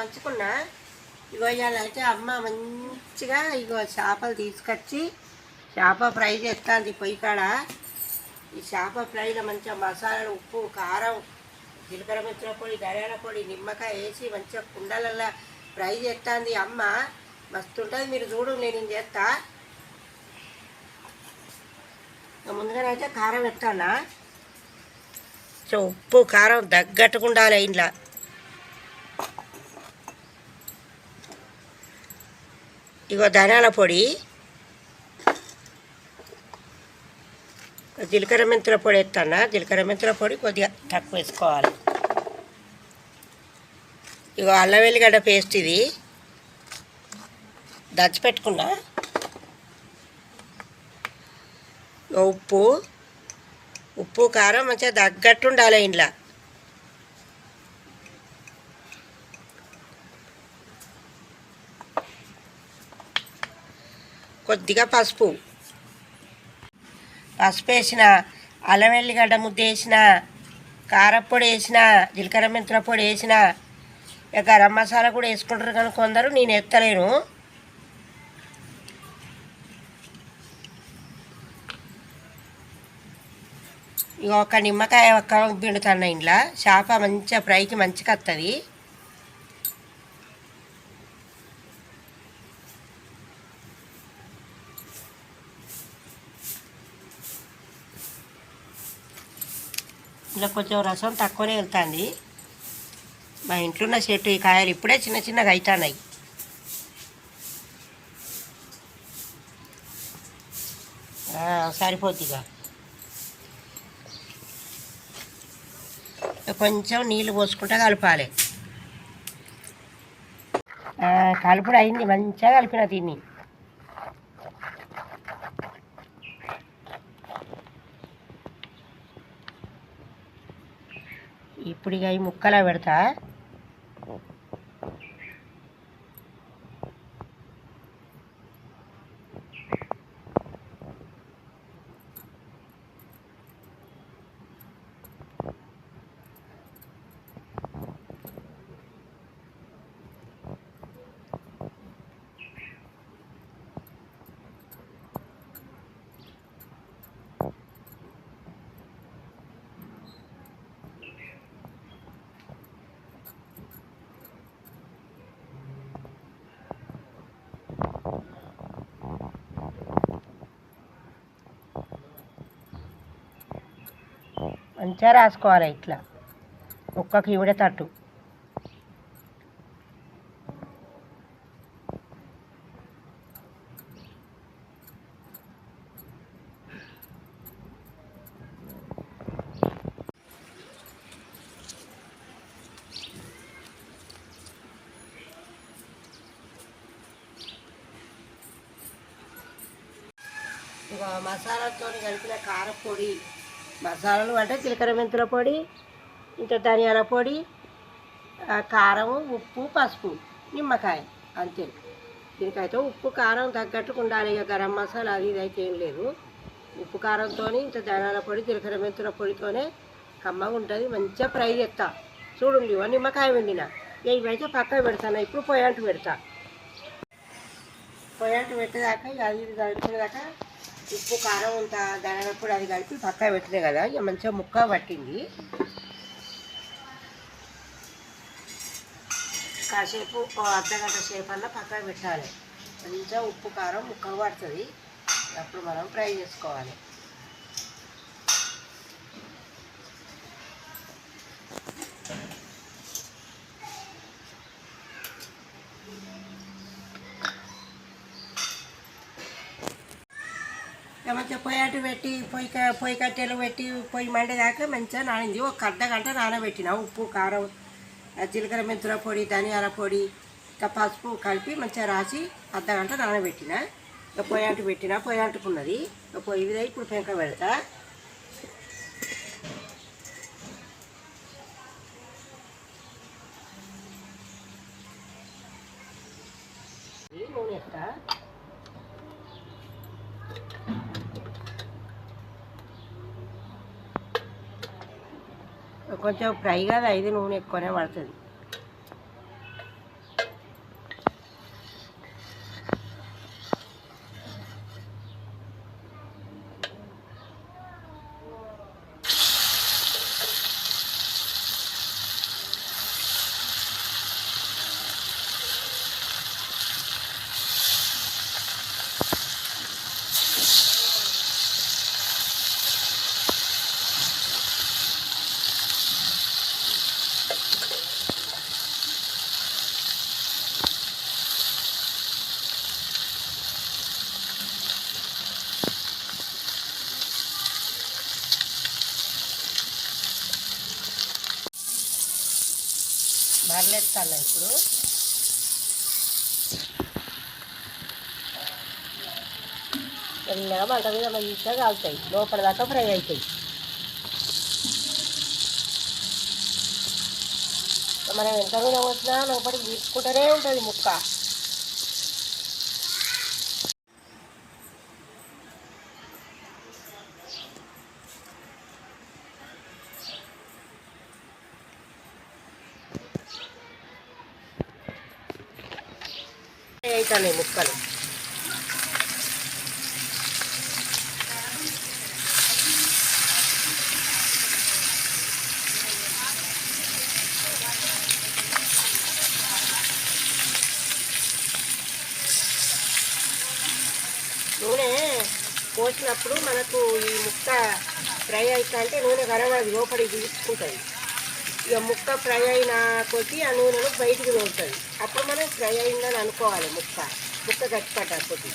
మంచుకున్నా ఇగో ఇవాళైతే అమ్మ మంచిగా ఇగో చేపలు తీసుకొచ్చి చేప ఫ్రై చేస్తుంది పొయ్యి కాడ. ఈ చేప ఫ్రైలో మంచిగా మసాలాలు ఉప్పు కారం జీలకర్ర మిర్చుల పొడి ధనియాల పొడి నిమ్మకాయ వేసి మంచిగా కుండలల్లో ఫ్రై చేస్తుంది అమ్మ. మస్తు ఉంటుంది మీరు చూడు నేను చేస్తా. ముందుగానైతే కారం ఎత్తానా సో ఉప్పు కారం తగ్గట్టుగా ఉండాలి ఇంట్లో. ఇగో ధనియాల పొడి. జీలకర్ర మెంతుల పొడి ఎత్తన్నా. జీలకర్ర మెంతుల పొడి కొద్దిగా తక్కువ వేసుకోవాలి. ఇగో అల్లం వెల్లిగడ్డ పేస్ట్ ఇది. దంచి పెట్టుకున్నా. ఇగో ఉప్పు. ఉప్పు కారం మంచిగా తగ్గట్టు ఉండాలి ఇంట్లో. కొద్దిగా పసుపు. పసుపు వేసిన అల్లం వెల్లిగడ్డ ముద్ద వేసిన కారప్పొడి వేసిన జీలకర్ర మెంతుల పొడి వేసిన ఇక గరం మసాలా కూడా వేసుకుంటారు కానీ కొందరు నేను ఎత్తలేను. ఇక ఒక నిమ్మకాయ ఒక్క పిండుతాను ఇంట్లో. చేప మంచిగా ఫ్రైకి మంచిగా వస్తుంది ఇలా కొంచెం రసం తక్కువనే వెళ్తుంది. మా ఇంట్లో ఉన్న చెట్టు ఈ కాయలు ఇప్పుడే చిన్న చిన్నగా అవుతున్నాయి సరిపోద్దిగా. కొంచెం నీళ్ళు పోసుకుంటా కలపాలి. కలుపుడు అయింది మంచిగా కలిపిన దీన్ని. ఇప్పుడు ఇక ఈ ముక్కలా పెడతా. మంచిగా రాసుకోవాలి ఇట్లా. ముక్కకి ఇవిడే తట్టు. మసాలాతో కలిపిన కారపొడి. మసాలాలు అంటే జీలకర్ర మెంతుల పొడి ఇంత ధనియాల పొడి కారం ఉప్పు పసుపు నిమ్మకాయ అంతే. దీనికైతే ఉప్పు కారం తగ్గట్టుకు ఉండాలి. ఇక గరం మసాలా అది ఇది అయితే ఏం లేదు. ఉప్పు కారంతో ఇంత ధనియాల పొడి జీలకర్ర మెంతుల పొడితోనే కమ్మగా ఉంటుంది. మంచిగా ఫ్రై చేస్తా. చూడండి నిమ్మకాయ వండిన. ఇక ఇవైతే పక్క పెడతాను. ఇప్పుడు పొయ్యాంటు పెడతా. పొయ్యాంటు పెట్టేదాకా ఇక అది దాకా ఉప్పు కారం అంత ధనియాల అది కలిపి పక్క పెట్టినా కదా ఇక మంచిగా ముక్క పట్టింది. కాసేపు ఓ అర్ధ గంట సేపు అన్న పక్కన పెట్టాలి. మంచిగా ఉప్పు కారం ముక్క పడుతుంది. అప్పుడు మనం ఫ్రై చేసుకోవాలి. మంచిగా పొయ్యి అటు పెట్టి పొయ్యి క- పొయ్యి కట్టెలు పెట్టి పొయ్యి మండేదాకా మంచిగా నానింది. ఒక అర్ధ గంట నానబెట్టిన ఉప్పు కారం జీలకర్ర మెంతుల పొడి ధనియాల పొడి ఇంకా పసుపు కలిపి మంచిగా రాసి అర్ధ గంట నానబెట్టిన. ఇక పొయ్యి అంటు పెట్టిన పొయ్యి అంటుకున్నది. ఇక పొయ్యి ఇప్పుడు పెంక పెడతా ఈ నూనె ఎత్తా కొంచెం ఫ్రై కదా ఇది నూనె ఎక్కువనే పడుతుంది. మరలేస్తాను ఇప్పుడు. ఎన్నగా మంట మీద మంచిగా కాలుతాయి. లోపల దాకా ఫ్రై అవుతాయి మనం ఎంత మీద వచ్చినా లోపలికి తీసుకుంటూనే ఉంటుంది ముక్క. అవుతాయి ముక్కలు. నూనె పోసినప్పుడు మనకు ఈ ముక్క ఫ్రై అవుతా అంటే నూనె కనబడదు లోపలికి తీసుకుంటుంది. ఇక ముక్క ఫ్రై అయిన కొద్ది ఆ నూనెను బయటికి తోలుతుంది. అప్పుడు మనం ఫ్రై అయిందని అనుకోవాలి ముక్క. ముక్క గట్టిపడ్డ కొద్ది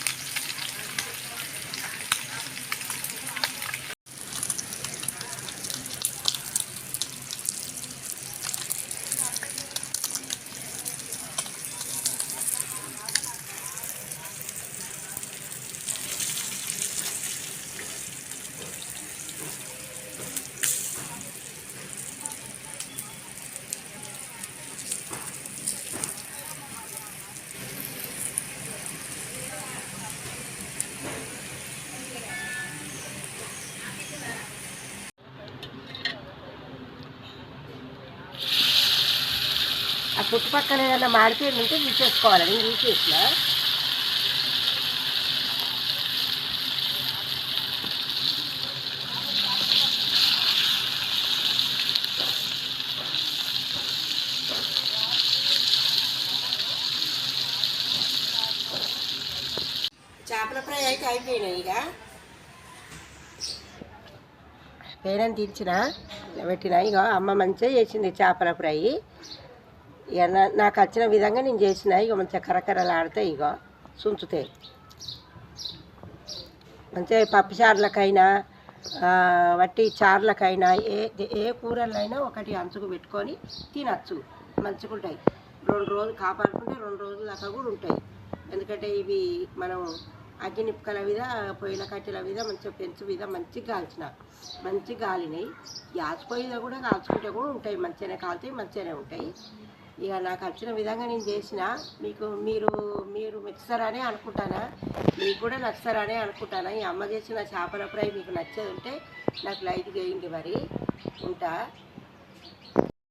ఆ చుట్టుపక్కల ఏదైనా మాడిపోయి ఉంటే తీసేసుకోవాలి. నేను తీసేసిన. చేపల ఫ్రై అయితే అయిపోయినాయి ఇక. పేరం తీర్చిన పెట్టిన. ఇక అమ్మ మంచిగా చేసింది చేపల ఫ్రై. ఇక నాకు వచ్చిన విధంగా నేను చేసిన ఇక మంచిగా కరకరలాడితే ఇక సుంచుతాయి మంచిగా పప్పు చారులకైనా వట్టి చారులకైనా ఏ ఏ కూరలైనా ఒకటి అంచుకు పెట్టుకొని తినచ్చు. మంచిగా ఉంటాయి. రెండు రోజులు కాపాడుకుంటే రెండు రోజుల దాకా కూడా ఉంటాయి. ఎందుకంటే ఇవి మనం అగ్గి నిప్పుకల మీద పొయ్యిల కట్టెల మీద మంచిగా పెంచు మీద మంచిగా కాల్చిన. మంచిగా కాలినాయి. గ్యాస్ పొయ్యి కూడా కాల్చుకుంటే కూడా ఉంటాయి. మంచిగానే కాలుతాయి మంచిగానే ఉంటాయి. ఇక నాకు వచ్చిన విధంగా నేను చేసిన మీకు మీరు మీరు మెచ్చుతారనే అనుకుంటానా? మీకు కూడా నచ్చుతారనే అనుకుంటానా? ఈ అమ్మ చేసిన చేపల ఫ్రై మీకు నచ్చేది ఉంటే నాకు లైక్ చేయండి మరి. ఉంటా?